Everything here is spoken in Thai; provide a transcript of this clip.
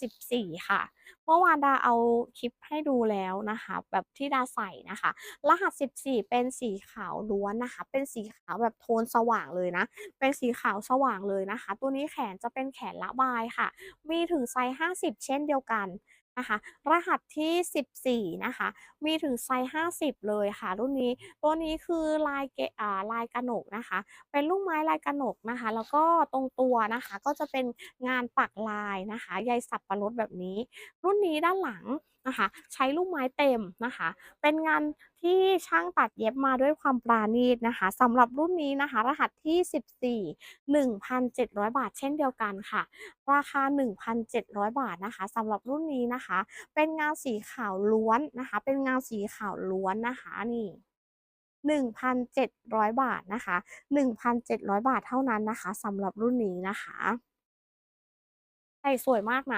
14 ค่ะ เมื่อวานดาเอาคลิปให้ดูแล้วนะคะ แบบที่ดาใส่นะคะ รหัส 14 เป็นสีขาวล้วนนะคะ เป็นสีขาวแบบโทนสว่างเลยนะ เป็นสีขาวสว่างเลยนะคะ ตัวนี้แขนจะเป็นแขนละบายค่ะ มีถึงไซส์ 50 เช่นเดียวกัน นะคะ รหัสที่ 14 นะคะ มีถึงไซส์ 50 เลยค่ะ รุ่นนี้ ตัวนี้คือลายเกอ่าลายกนกนะคะ เป็นลูกไม้ลายกระหนกนะคะ แล้วก็ตรงตัวนะคะ ก็จะเป็นงานปักลายนะคะ ใยสับปะรดแบบนี้ รุ่นนี้ด้านหลัง นะคะ ใช้ลูกไม้เต็มนะคะ เป็นงานที่ช่างตัดเย็บมาด้วยความปราณีตนะคะสำหรับรุ่นนี้นะคะ รหัสที่ 14 1,700 บาทเช่นเดียวกันค่ะ ราคา 1,700 บาทนะคะสำหรับรุ่นนี้นะคะ เป็นงานสีขาวล้วนนะคะ เป็นงานสีขาวล้วนนะคะนี่1,700 บาทนะคะ 1,700 บาทเท่านั้นนะคะสำหรับรุ่นนี้นะคะใส่สวยมากนะ